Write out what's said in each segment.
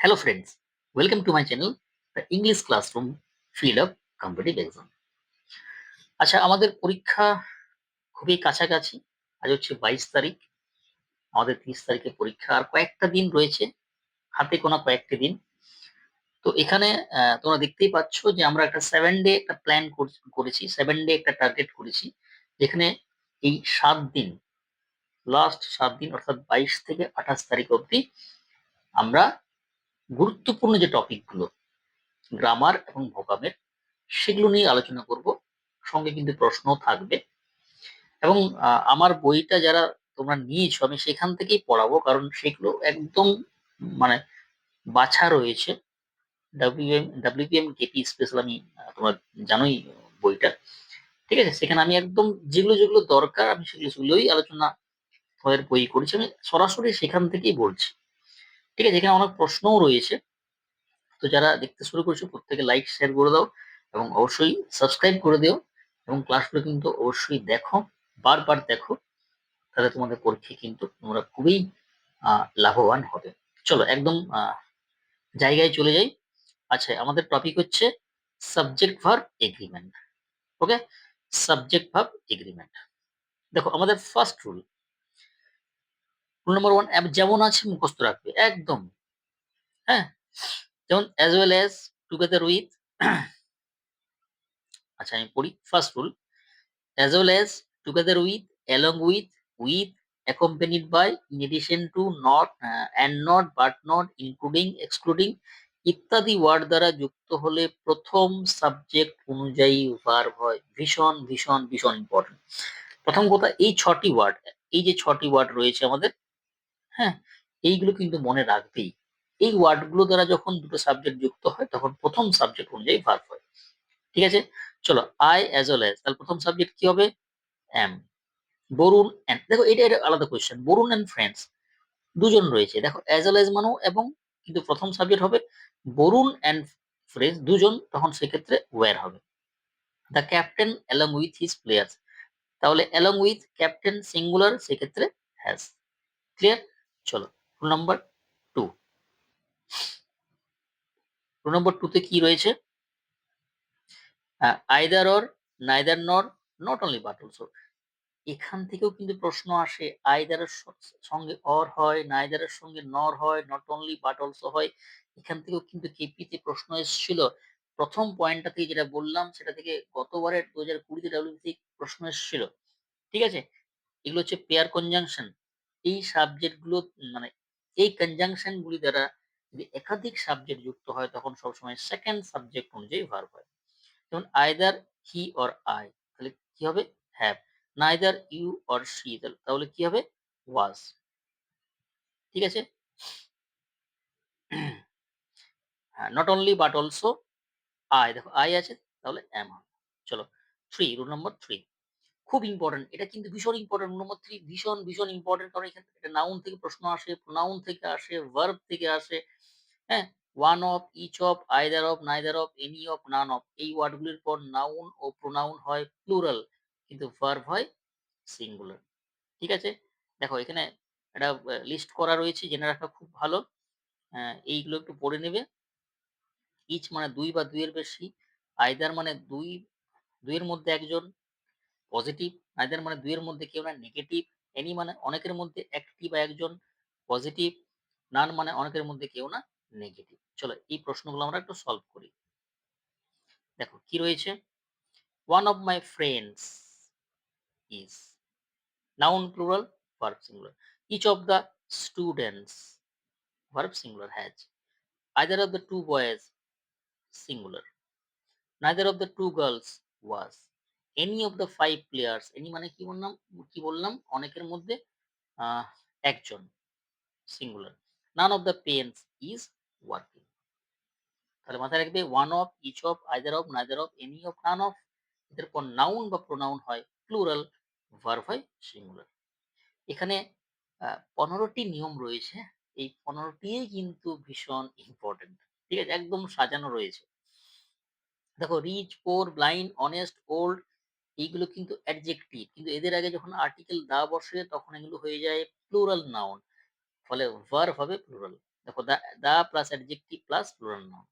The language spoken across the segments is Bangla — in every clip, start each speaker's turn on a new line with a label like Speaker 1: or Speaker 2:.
Speaker 1: Hello friends, welcome to my channel, the English Classroom Field of Competitive Exam. আচ্ছা আমাদের পরীক্ষা খুবই কাছাকাছি। আজ হচ্ছে বাইশ তারিখ। আমাদের তিরিশ তারিখে পরীক্ষা। আর কয়েকটা দিন রয়েছে হাতে গোনা কয়েকটি দিন। তো এখানে তোমরা দেখতেই পাচ্ছ যে আমরা একটা সেভেন ডে একটা প্ল্যান করেছি সেভেন ডে একটা টার্গেট করেছি। যেখানে এই সাত দিন লাস্ট সাত দিন অর্থাৎ বাইশ থেকে আঠাশ তারিখ অবধি আমরা গুরুত্বপূর্ণ যে টপিকগুলো গ্রামার এবং ভোকামের সেগুলো নিয়ে আলোচনা করব। সঙ্গে কিন্তু প্রশ্ন থাকবে। এবং আমার বইটা যারা তোমরা নিয়েছো, আমি সেখান থেকেই পড়াবো, কারণ সেগুলো একদম মানে বাছা রয়েছে। ডাব্লিউএম ডাব্লিউপিএম কেপি স্পেশাল আমি তোমরা জানোই বইটা। ঠিক আছে, সেখানে আমি একদম যেগুলো যেগুলো দরকার, আমি সেগুলো, সেগুলোই আলোচনা, তোমাদের বই করেছি। আমি সরাসরি সেখান থেকেই বলছি। ঠিক আছে, এখানে অনেক প্রশ্নও রয়েছে। তো যারা দেখতে শুরু করেছ, প্রত্যেকে লাইক শেয়ার করে দাও এবং অবশ্যই সাবস্ক্রাইব করে দিও এবং ক্লাসগুলো কিন্তু অবশ্যই দেখো, বারবার দেখো, তাহলে তোমাদের পরীক্ষায় কিন্তু তোমরা খুবই লাভবান হবে। চলো একদম জায়গায় চলে যাই। আচ্ছা আমাদের টপিক হচ্ছে subject verb agreement okay subject verb agreement দেখো, আমাদের ফার্স্ট রুল নাম্বার ওয়ান যেমন আছে মুখস্থ রাখবে একদম। হ্যাঁ? যেমন as well as together with আচ্ছা আমি পড়ি first rule well as together with along with with accompanied by in addition to not uh, and not but not including excluding ইত্যাদি ওয়ার্ড দ্বারা যুক্ত হলে প্রথম সাবজেক্ট অনুযায়ী ভার্ব হয়। ভীষণ ভীষণ ভীষণ ইম্পর্টেন্ট প্রথম কথা এই ছটি ওয়ার্ড এই যে ছটি ওয়ার্ড রয়েছে আমাদের হ্যাঁ এইগুলো কিন্তু মনে রাখবেই। এই ওয়ার্ডগুলো দ্বারা যখন দুটো সাবজেক্ট যুক্ত হয়, তখন প্রথম সাবজেক্ট অনুযায়ী ভার্ব হয়। ঠিক আছে? চলো আই অ্যাজ ওয়েল অ্যাজ তাহলে প্রথম সাবজেক্ট কি হবে? এম বরুণ অ্যান্ড দেখো, এটা এটা আলাদা কোয়েশ্চেন বরুণ অ্যান্ড ফ্রেন্ডস দুজন রয়েছে। দেখো অ্যাজ ওয়েল এজ মানো এবং কিন্তু প্রথম সাবজেক্ট হবে বরুণ অ্যান্ড ফ্রেন্ডস দুজন, তখন সেক্ষেত্রে ওয়ার হবে। The captain along with his players তাহলে অ্যালং উইথ ক্যাপ্টেন সিঙ্গুলার সেক্ষেত্রে হ্যাজ ক্লিয়ার চলো rule number two rule number টুতে কি রয়েছে? Either or neither nor not only but also এখান থেকেও কিন্তু প্রশ্ন আসে আইদারের সঙ্গে অর হয় নাইদারের সঙ্গে নর হয় নট অনলি বাট অলসো হয়। এখান থেকেও কিন্তু কেপিতে প্রশ্ন এসেছিল। প্রথম পয়েন্টটা থেকে যেটা বললাম, সেটা থেকে গতবারের দু হাজার কুড়িতে ডাব্লিউসি প্রশ্ন এসেছিল। ঠিক আছে? এগুলো হচ্ছে পেয়ার কনজাংশন এই সাবজেক্টগুলো মানে এই কনজাংশন গুলি দ্বারা যদি একাধিক সাবজেক্ট যুক্ত হয়, তখন সবসময় সেকেন্ড সাবজেক্ট অনুযায়ী ভার্ব হয়। যেমন আইদার হি অর আই তাহলে কি হবে? Have neither you or she তাহলে কি হবে? ওয়াজ ঠিক আছে? হ্যাঁ not only but also I দেখো আই আছে, তাহলে এম হবে। চলো থ্রি রুল নম্বর থ্রি খুব ইম্পর্টেন্ট এটা কিন্তু ভীষণ ইম্পর্টেন্ট নম্বর ভীষণ ভীষণ ইম্পর্টেন্ট কারণ এখান থেকে নাউন থেকে প্রশ্ন আসে নাউন থেকে আসে ভার্ব থেকে আসে হ্যাঁ? One of each of either of neither of any of none of এই ওয়ার্ডগুলির পর নাউন ও প্রোনাউন হয় প্লুরাল কিন্তু ভার্ব হয় সিঙ্গুলার ঠিক আছে? দেখো এখানে একটা লিস্ট করা রয়েছে জেনে রাখা খুব ভালো আহ, এইগুলো একটু পড়ে নেবে। ইচ মানে দুই বা দুইয়ের বেশি আইদার মানে দুই দুইয়ের মধ্যে একজন পজিটিভ আইদার মানে দুইয়ের মধ্যে কেউ না নেগেটিভ এনি মানে অনেকের মধ্যে একটি বা একজন পজিটিভ নান মানে অনেকের মধ্যে কেউ না নেগেটিভ চলো এই প্রশ্নগুলো আমরা একটু সলভ করি। দেখো, কি রয়েছে? One of my friends is noun plural, verb singular each of the students verb singular has either of the two boys singular neither of the two girls was any অফ the ফাইভ players এনি মানে কি বললাম কি বললাম, অনেকের মধ্যে একজন singular none of the parents is working তাহলে মাথায় রাখবে one of each of either of neither of any of none of এদের পর নাউন বা প্রোনাউন হয় প্লুরাল ভার্ব হয় সিঙ্গুলার এখানে পনেরোটি নিয়ম রয়েছে, এই পনেরোটিই কিন্তু ভীষণ ইম্পর্টেন্ট ঠিক আছে, একদম সাজানো রয়েছে। দেখো rich poor blind honest old এইগুলো কিন্তু অ্যাডজেক্টিভ কিন্তু এদের আগে যখন আর্টিকেল দা বসে তখন এগুলো হয়ে যায় প্লুরাল নাউন ফলে ভার্ব হবে প্লুরাল দেখো the the plus adjective plus plural noun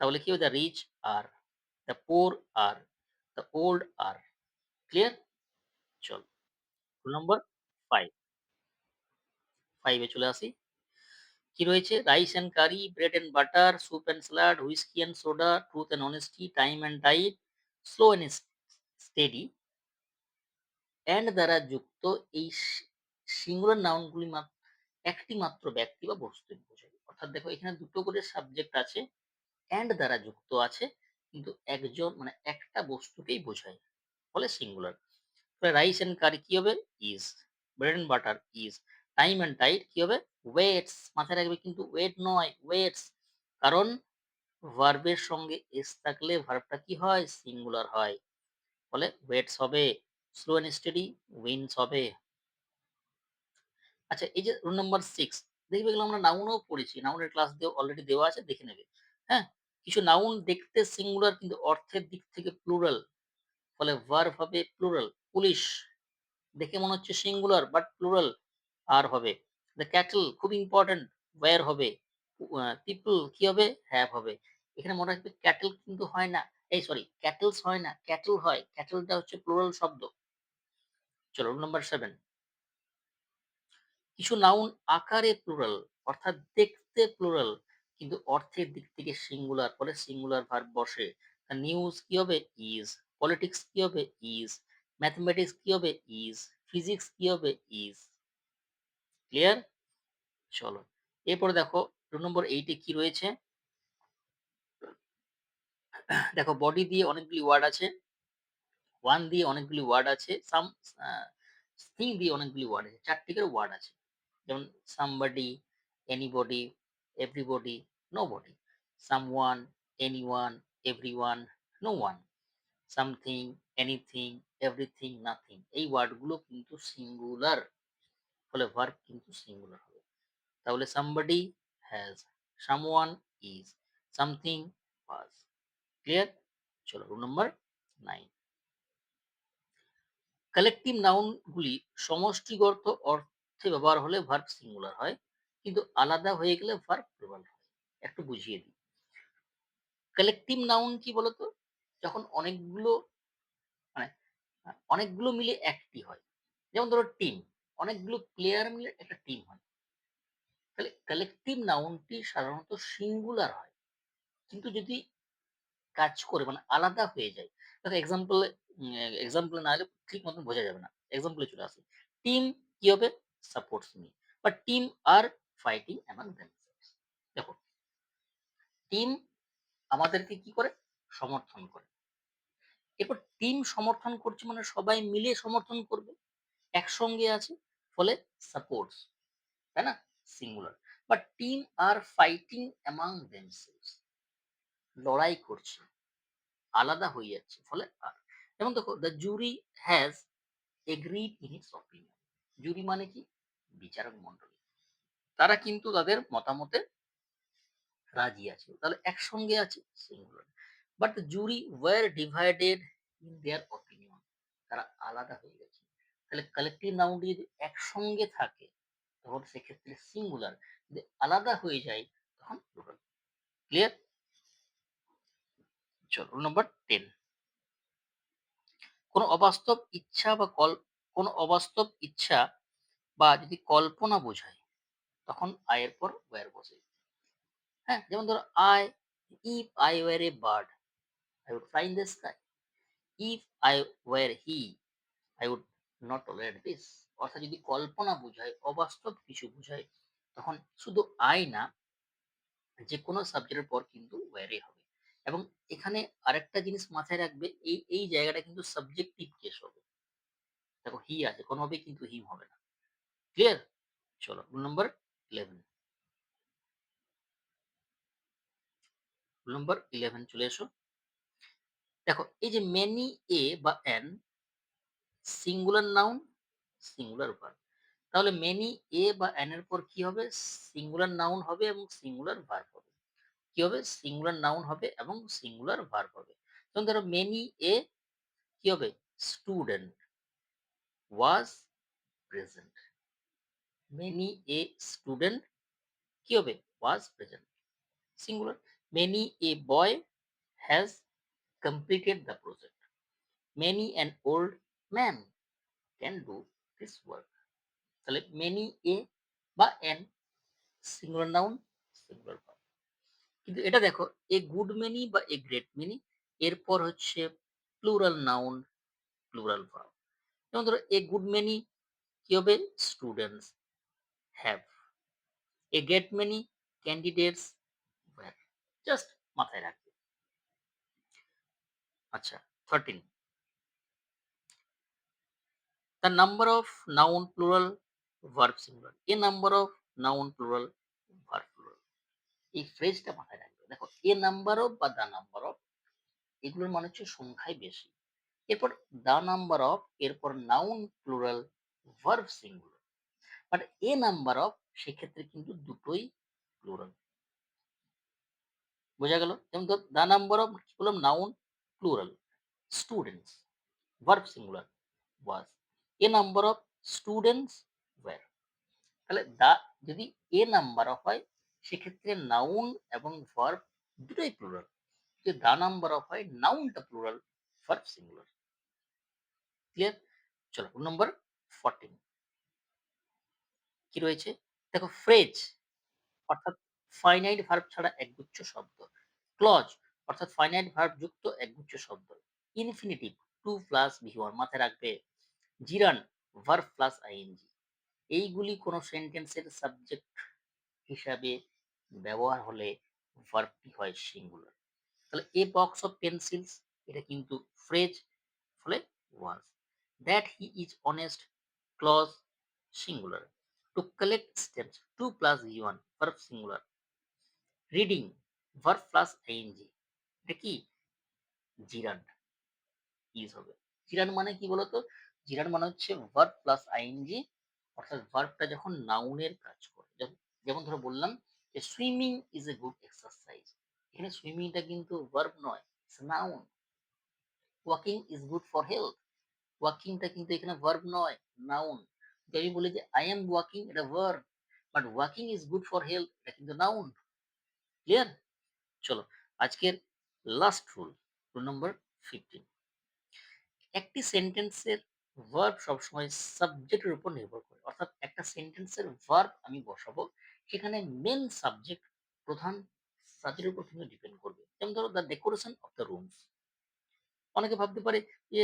Speaker 1: তাহলে কি হবে? The rich are the poor are the old are clear চল নম্বর ফাইভ ফাইভে চলে আসি, কি রয়েছে? Rice and curry bread and butter soup and salad whisky and soda truth and honesty time and tide slow and steady and দ্বারা যুক্ত এই সিঙ্গুলার নাউনগুলি একটি মাত্র ব্যক্তি বা বস্তু বোঝায় অর্থাৎ দেখো এখানে দুটো করে সাবজেক্ট আছে অ্যান্ড দ্বারা যুক্ত আছে, কিন্তু একজন মানে একটা বস্তুকেই বোঝায়, ফলে সিঙ্গুলার রাইস অ্যান্ড কারি কি হবে? Is bread and butter is time and tide কি হবে? ওয়েটস মাথায় রাখবে কিন্তু ওয়েট নয় ওয়েটস কারণ ভার্বের সঙ্গে এস থাকলে ভার্বটা কি হয়? সিঙ্গুলার হয়। ফলে ওয়েটস হবে স্লো অ্যান্ড স্টেডি উইন্স হবে। আচ্ছা এই যে রুল নাম্বার সিক্স দেখবে এগুলো আমরা নাউনও পড়েছি নাউনের ক্লাস দিয়ে অলরেডি দেওয়া আছে, দেখে নেবে। হ্যাঁ? কিছু নাউন দেখতে সিঙ্গুলার কিন্তু অর্থের দিক থেকে প্লুরাল ফলে ভার্ব হবে প্লুরাল পুলিশ দেখে মনে হচ্ছে সিঙ্গুলার বাট প্লুরাল আর হবে। দ্য ক্যাটল খুব ইম্পর্টেন্ট ওয়্যার হবে? পিপল কি হবে? হ্যাভ হবে। এখানে মনে রাখবে ক্যাটল কিন্তু হয় না। এই সরি ক্যাটলস হয় না, ক্যাটল হয়। ক্যাটলটা হচ্ছে প্লুরাল শব্দ। চলো নাম্বার সেভেন কিছু নাউন আকারে প্লুরাল অর্থাৎ দেখতে প্লুরাল কিন্তু অর্থের দিক থেকে সিঙ্গুলার ফলে সিঙ্গুলার ভার্ব বসে। নিউজ কি হবে? ইজ পলিটিক্স কি হবে? ইজ ম্যাথমেটিক্স কি হবে? ইজ ফিজিক্স কি হবে? ইজ ক্লিয়ার চলো, এরপরে দেখো দু নম্বর এইটে কি রয়েছে? দেখো বডি দিয়ে অনেকগুলি ওয়ার্ড আছে। ওয়ান দিয়ে অনেকগুলি ওয়ার্ড আছে। সাম থিং দিয়ে অনেকগুলি ওয়ার্ড আছে। চারটি করে ওয়ার্ড আছে। যেমন somebody anybody everybody nobody someone anyone everyone no one something anything everything nothing এই ওয়ার্ডগুলো কিন্তু সিঙ্গুলার ফলে ভার্ব কিন্তু সিঙ্গুলার হবে। তাহলে somebody has someone is something was clear চলো রুল নাম্বার নাইন কালেকটিভ নাউনগুলি সমষ্টিগত অর্থে ব্যবহার হলে ভার্ব সিঙ্গুলার হয়, কিন্তু আলাদা হয়ে গেলে ভার্ব প্লুরাল হয়। একটু বুঝিয়ে দিই। কালেকটিভ নাউন কি বলতো? যখন অনেকগুলো মানে অনেকগুলো মিলে একটি হয়। যেমন ধরো টিম অনেকগুলো প্লেয়ার মিলে একটা টিম হয়। তাহলে কালেকটিভ নাউনটি সাধারণত সিঙ্গুলার হয়। কিন্তু যদি কাজ করে মানে আলাদা হয়ে যায়। দেখো এক্সাম্পল এক্সাম্পল না হলে ঠিক মতন বোঝা যাবে না। এক্সাম্পলে চলে আসে। টিম কি হবে? Supports me but team are fighting among themselves দেখো টিম আমাদেরকে কি করে? সমর্থন করে। এরপর টিম সমর্থন করছে মানে সবাই মিলে সমর্থন করবে। একসঙ্গে আছে, ফলে সাপোর্টস তাই না? Singular but team are fighting among themselves লড়াই করছে, আলাদা হয়ে যাচ্ছে, ফলে যেমন দেখো the jury has agreed in its opinion jury মানে কি? বিচারক মন্ডলী তারা কিন্তু তাদের মতামতে রাজি আছে। তাহলে একসঙ্গে আছে singular but jury were divided in their opinion তারা আলাদা হয়ে গেছে। তাহলে কালেকটিভ নাউনটি যদি একসঙ্গে থাকে, তখন সেক্ষেত্রে সিঙ্গুলার যদি আলাদা হয়ে যায়, তখন প্লুরাল ক্লিয়ার চলো নম্বর টেন কোনো অবাস্তব ইচ্ছা বা কল, কোনো অবাস্তব ইচ্ছা বা যদি কল্পনা বোঝায়, তখন আয়ের পর ওয়ার বসে। হ্যাঁ যেমন ধরো I if I were a bird I would fly in the sky if I were he I would not tolerate this অর্থাৎ যদি কল্পনা বোঝায়, অবাস্তব কিছু বোঝায়, তখন শুধু আই না, যে কোনো সাবজেক্টের পর কিন্তু ওয়ারে হবে। এবং এখানে আরেকটা জিনিস মাথায় রাখবে, এই এই জায়গাটা কিন্তু সাবজেক্টিভ কেস হবে। দেখো হি আছে কোনোভাবেই কিন্তু হিম হবে না। ক্লিয়ার চলো rule number eleven rule number eleven চলে এসো। দেখো, এই যে মেনি এ বা an singular noun singular verb তাহলে মেনি এ বা এন এর পর কি হবে? সিঙ্গুলার নাউন হবে এবং সিঙ্গুলার ভার্ব হবে। কি হবে সিঙ্গুলার নাউন হবে এবং সিঙ্গুলার ভার্ব হবে যেমন ধরো মেনি এ কি হবে student was present many a student কি হবে? Was present. Singular. Many a boy has completed the project. Many an old man can do this work. তাহলে many a বা an সিঙ্গুলার নাউন, সিঙ্গুলার। কিন্তু এটা দেখো এ গুড মেনি বা এ গ্রেট মেনি এরপর হচ্ছে প্লুরাল নাউন, প্লুরাল ভার্ব। যেমন ধরো এ গুড মেনি কি হবে? Students have. A great many candidates. Just মাথায় রাখবে। আচ্ছা 13 The number of noun plural verb singular. Of noun plural verb plural. এই ফ্রেজটা মাথায় রাখবে। দেখো এ নাম্বার অফ বা দ্য নাম্বার অফ এগুলোর মানে হচ্ছে সংখ্যায় বেশি। এরপর দ্য নাম্বার অফ এরপর noun plural verb singular. But a number of সেক্ষেত্রে কিন্তু দুটোই প্লুরাল। বোঝা গেল? যেমন ধর দ্য নাম্বার অফ কি বললাম noun plural students verb singular was a number of students were তাহলে দা যদি এ নাম্বার অফ হয় সেক্ষেত্রে নাউন এবং ভার্ব দুটোই প্লুরাল যদি দা নাম্বার অফ হয় নাউনটা প্লুরাল ভার্ব সিঙ্গুলার ক্লিয়ার চলো নম্বর ফোরটিন কি রয়েছে? দেখো ফ্রেজ অর্থাৎ ফাইনাইট ভার্ব ছাড়া একগুচ্ছ শব্দ। ক্লজ অর্থাৎ ফাইনাইট ভার্ব যুক্ত একগুচ্ছ শব্দ। Infinitive to plus V one মাথায় রাখবে। জিরান ভার্ব প্লাস আইএনজি এইগুলি কোনো সেন্টেন্সের সাবজেক্ট হিসাবে ব্যবহার হলে ভার্বটি হয় সিঙ্গুলার তাহলে এ বক্স অফ পেন্সিলস এটা কিন্তু ফ্রেজ ফলে was that he is honest clause singular to collect steps to plus V one verb singular reading verb plus ING এটা কি? জিরান্ড ইজ হবে। জিরান মানে কি বলতো? জিরান মানে হচ্ছে ভার্ব প্লাস আইএনজি অর্থাৎ ভার্বটা যখন নাউনের কাজ করে। যেমন ধরো বললাম যে swimming is a good exercise এখানে সুইমিংটা কিন্তু ভার্ব নয় noun walking is good for health ওয়াকিংটা কিন্তু এখানে ভার্ব নয় নাউন যদি আমি বলি যে আই এম ওয়াকিং এটা verb but walking is good for health এটা কিন্তু নাউন ক্লিয়ার চলো, আজকের last rule rule number fifteen একটি সেন্টেন্সের ভার্ব সবসময় সাবজেক্টের উপর নির্ভর করে। অর্থাৎ একটা সেন্টেন্সের ভার্ব আমি বসাবো সেখানে মেন সাবজেক্ট প্রধান সাবজেক্টের উপর কিন্তু ডিপেন্ড করবে। যেমন ধরো the decoration of the rooms অনেকে ভাবতে পারে যে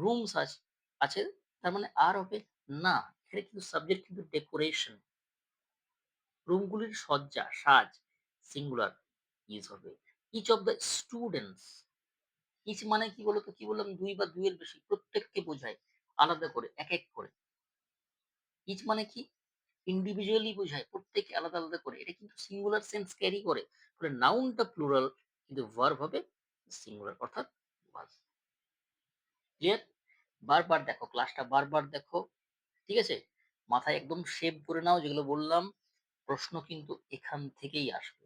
Speaker 1: রুমস আছে তার মানে আর হবে না। এখানে কিন্তু সাবজেক্ট কিন্তু ডেকোরেশন রুমগুলির সজ্জা, সাজ সিঙ্গুলার ইজ হবে। Each of the students each মানে কি বলতো? কি বললাম? দুই বা দুইয়ের বেশি প্রত্যেককে বোঝায়, আলাদা করে, এক এক করে। ইচ মানে কি? ইন্ডিভিজুয়ালি বোঝায় প্রত্যেকে আলাদা আলাদা করে। এটা কিন্তু সিঙ্গুলার সেন্স ক্যারি করে। ফলে নাউনটা প্লুরাল কিন্তু ভার্ব হবে সিঙ্গুলার অর্থাৎ ওয়াজ ক্লিয়ার বারবার দেখো ক্লাসটা বারবার দেখো, ঠিক আছে? মাথায় একদম সেভ করে নাও যেগুলো বললাম। প্রশ্ন কিন্তু এখান থেকেই আসবে।